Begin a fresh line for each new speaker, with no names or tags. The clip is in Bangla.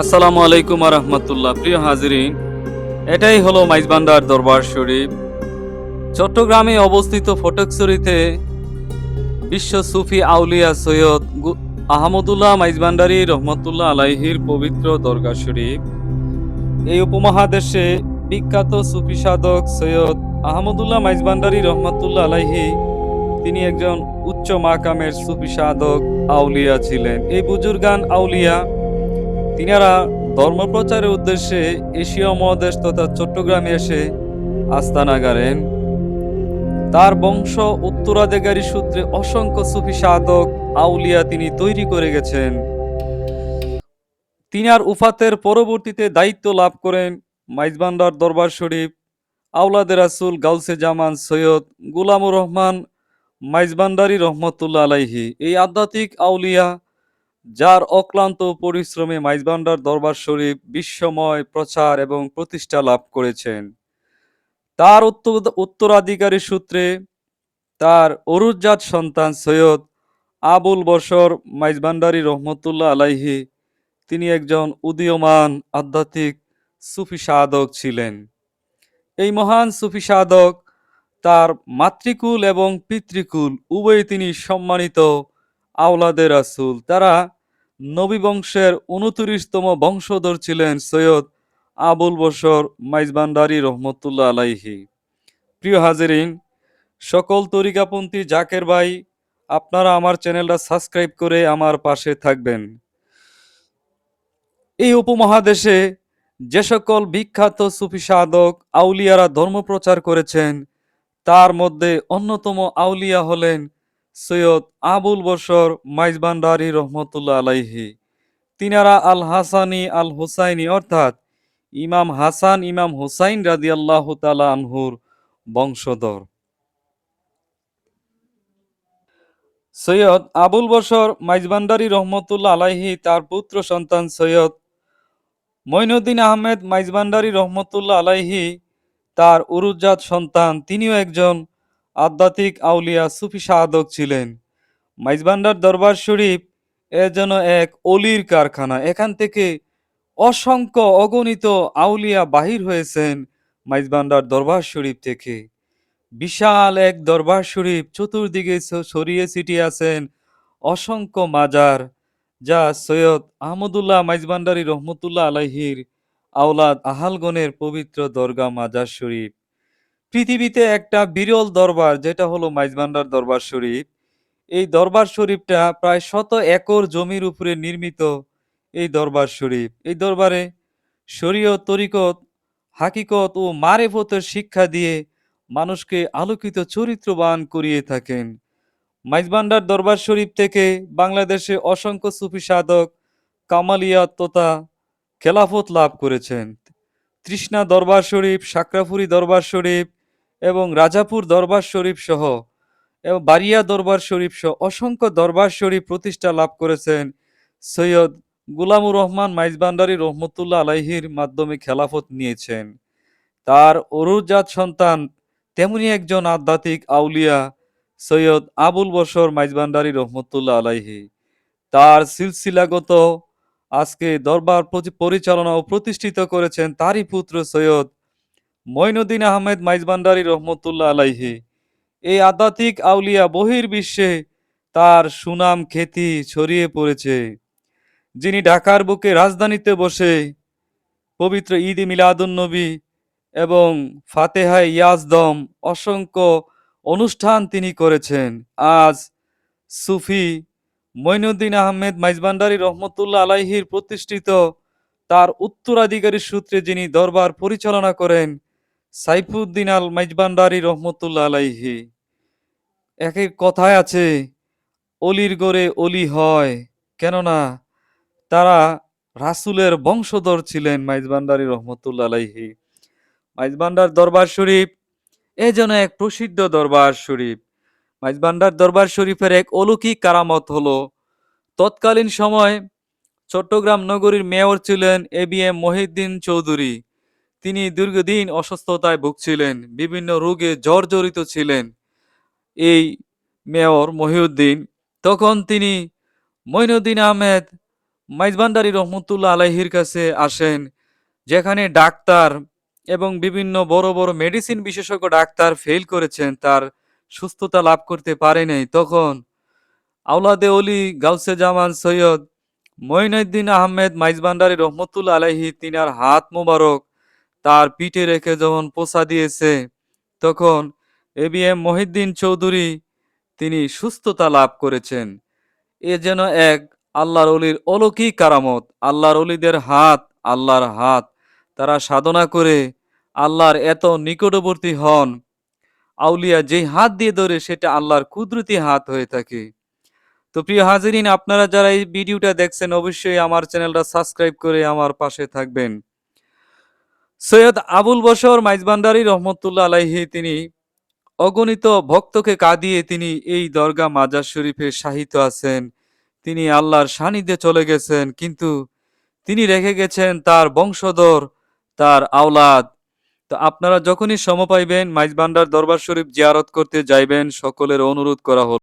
আসসালামু আলাইকুম রহমতুল্লাহ। প্রিয় হাজিরিন, এটাই হলো মাইজবান্দার দরবার শরীফ। চট্টগ্রামে অবস্থিত ফটকছড়িতে বিশ্ব সুফি আউলিয়া সৈয়দ আহমদুল্লাহ মাইজবান্ডারি রহমতুল্লাহ আলাইহির পবিত্র দরগা শরীফ। এই উপমহাদেশে বিখ্যাত সুফি সাধক সৈয়দ আহমদুল্লাহ মাইজবান্ডারি রহমতুল্লাহ আলাইহি, তিনি একজন উচ্চ মাকামের সুফি সাধক আউলিয়া ছিলেন। এই বুজুর্গান আউলিয়া তিনারা ধর্মপ্রচারের উদ্দেশ্যে এশীয় মহাদেশ তথা চট্টগ্রামে এসে আস্তানা গাড়েন। তার বংশ উত্তরাধিকারী সূত্রে অসংখ্য সুফি সাধক, আউলিয়া তিনি তৈরি করে গেছেন। তিনার উফাতের পরবর্তীতে দায়িত্ব লাভ করেন মাইজবান্ডার দরবার শরীফ আউলাদে রাসুল গাউসে জামান সৈয়দ গুলামুর রহমান মাইজবান্ডারি রহমতুল্লাহ আলাইহি। এই আধ্যাত্মিক আউলিয়া যার অক্লান্ত পরিশ্রমে মাইজবান্ডার দরবার শরীফ বিশ্বময় প্রচার এবং প্রতিষ্ঠা লাভ করেছেন। তার উত্তরাধিকারী সূত্রে তার অরুজাত সন্তান সৈয়দ আবুল বশর মাইজবান্ডারি রহমতুল্লাহ আলাইহি, তিনি একজন উদীয়মান আধ্যাত্মিক সুফি সাধক ছিলেন। এই মহান সুফি সাধক তার মাতৃকুল এবং পিতৃকুল, উভয়ে তিনি সম্মানিত আওলাদের রাসূল। তারা নবী বংশের উনত্রিশতম বংশধর ছিলেন সৈয়দ আবুল বশর মাইজবান্ডারি রহমতুল্লাহ আলাইহি। প্রিয় হাজিরিন, সকল তরিকাপন্থী জাকের ভাই, আপনারা আমার চ্যানেলটা সাবস্ক্রাইব করে আমার পাশে থাকবেন। এই উপমহাদেশে যে সকল বিখ্যাত সুফি সাধক আউলিয়ারা ধর্ম প্রচার করেছেন, তার মধ্যে অন্যতম আউলিয়া হলেন সৈয়দ আবুল বশর মাইজবান্ডারি রহমতুল্লাহ আলাইহি, তিনারা আল হাসানি আল হুসাইনি অর্থাৎ ইমাম হাসান, ইমাম হুসাইন রাদিয়াল্লাহু তাআলা আনহুর বংশধর। সৈয়দ আবুল বশর মাইজবান্ডারি রহমতুল্লাহ আলাইহি, তার পুত্র সন্তান সৈয়দ মঈনুদ্দিন আহমেদ মাইজবান্ডারি রহমতুল্লাহ আলাইহি, তার উরুজাত সন্তান, তিনিও একজন আধ্যাত্মিক আউলিয়া সুফি সাধক ছিলেন। মাইজবান্ডার দরবার শরীফ এ যেন এক অলির কারখানা। এখান থেকে অসংখ্য অগণিত আউলিয়া বাহির হয়েছেন মাইজবান্ডার দরবার শরীফ থেকে। বিশাল এক দরবার শরীফ চতুর্দিকে ছড়িয়ে ছিটিয়ে আছেন অসংখ্য মাজার, যা সৈয়দ আহমদুল্লাহ মাইজবান্ডারি রহমতুল্লাহ আলাইহির আওলাদ আহালগণের পবিত্র দরগা মাজার শরীফ। পৃথিবীতে একটা বিরল দরবার, যেটা হলো মাইজবান্ডার দরবার শরীফ। এই দরবার শরীফটা প্রায় শত একর জমির উপরে নির্মিত এই দরবার শরীফ। এই দরবারে শরীয়ত, তরিকত, হাকিকত ও মারেফতের শিক্ষা দিয়ে মানুষকে আলোকিত চরিত্রবান করিয়ে থাকেন। মাইজবান্ডার দরবার শরীফ থেকে বাংলাদেশে অসংখ্য সুফি সাধক কামালিয়াত তথা খেলাফত লাভ করেছেন। তৃষ্ণা দরবার শরীফ, সাকরাফুরি দরবার শরীফ এবং রাজাপুর দরবার শরীফ সহ এবং বারিয়া দরবার শরীফ সহ অসংখ্য দরবার শরীফ প্রতিষ্ঠা লাভ করেছেন সৈয়দ গুলামুর রহমান মাইজবান্ডারি রহমতুল্লাহ আলাইহির মাধ্যমে খেলাফত নিয়েছেন। তার অরুজাত সন্তান তেমনি একজন আধ্যাত্মিক আউলিয়া সৈয়দ আবুল বশর মাইজবান্ডারি রহমতুল্লাহ আলাইহি। তার সিলসিলাগত আজকে দরবার পরিচালনা ও প্রতিষ্ঠিত করেছেন তারই পুত্র সৈয়দ মঈনুদ্দিন আহমেদ মাইজবান্ডারি রহমতুল্লাহ আলাইহি। এই আধ্যাত্মিক আউলিয়া বহির্বিশ্বে তার সুনাম খ্যাতি ছড়িয়ে পড়েছে। যিনি ঢাকার বুকে রাজধানীতে বসে পবিত্র ঈদ মিলাদুন্নবী এবং ফাতেহায় ইয়াজদম অসংখ্য অনুষ্ঠান তিনি করেছেন। আজ সুফি মঈনুদ্দিন আহমেদ মাইজবান্ডারি রহমতুল্লাহ আলাইহির প্রতিষ্ঠিত তার উত্তরাধিকারী সূত্রে যিনি দরবার পরিচালনা করেন সাইফুদ্দিন আল মাইজবান্ডারি রহমতুল্লাহ আলাইহি। একের কথায় আছে, অলির গড়ে অলি হয়, কেননা তারা রাসূলের বংশধর ছিলেন মাইজবান্ডারি রহমতুল্লাহ আলাইহি। মাইজবান্ডার দরবার শরীফ এ যেন এক প্রসিদ্ধ দরবার শরীফ। মাইজবান্ডার দরবার শরীফের এক অলৌকিক কারামত হলো, তৎকালীন সময় চট্টগ্রাম নগরীর মেয়র ছিলেন A B M Mohiuddin Chowdhury. তিনি দীর্ঘদিন অসুস্থতায় ভুগছিলেন, বিভিন্ন রোগে জর্জরিত ছিলেন। এই মেয়র মহিউদ্দিন, তখন তিনি মঈনুদ্দিন আহমেদ মাইজবান্ডারি রহমতুল্লাহ আলাইহির কাছে আসেন, যেখানে ডাক্তার এবং বিভিন্ন বড় বড় মেডিসিন বিশেষজ্ঞ ডাক্তার ফেল করেছেন, তার সুস্থতা লাভ করতে পারে নাই। তখন আওলাদে অলি গাউসে জামান সৈয়দ মঈনুদ্দিন আহমেদ মাইজবান্ডারি রহমতুল্লাহ আলাইহি তিনার হাত মোবারক তার পিঠে রেখে যখন পোষা দিয়েছে, তখন A B M Mohiuddin Chowdhury তিনি সুস্থতা লাভ করেছেন। এ যেন এক আল্লাহর অলির অলৌকিক কারামত, আল্লাহর অলিদের হাত, আল্লাহর হাত। তারা সাধনা করে আল্লাহর এত নিকটবর্তী হন। আউলিয়া যেই হাত দিয়ে ধরে সেটা আল্লাহর কুদরতি হাত হয়ে থাকে। তো প্রিয় হাজিরিন, আপনারা যারা এই ভিডিওটা দেখছেন, অবশ্যই আমার চ্যানেলটা সাবস্ক্রাইব করে আমার পাশে থাকবেন। সৈয়দ আবুল বশর মাইজবান্ডারি রহমতুল্লাহ আলাইহি তিনি অগণিত ভক্তকে কাঁদিয়ে তিনি এই দরগা মাজার শরীফে শাহিত আছেন। তিনি আল্লাহর সান্নিধ্যে চলে গেছেন, কিন্তু তিনি রেখে গেছেন তার বংশধর, তার আওলাদ। তো আপনারা যখনই সম পাইবেন মাইজবান্ডার দরবার শরীফ জিয়ারত করতে যাইবেন, সকলের অনুরোধ করা হল।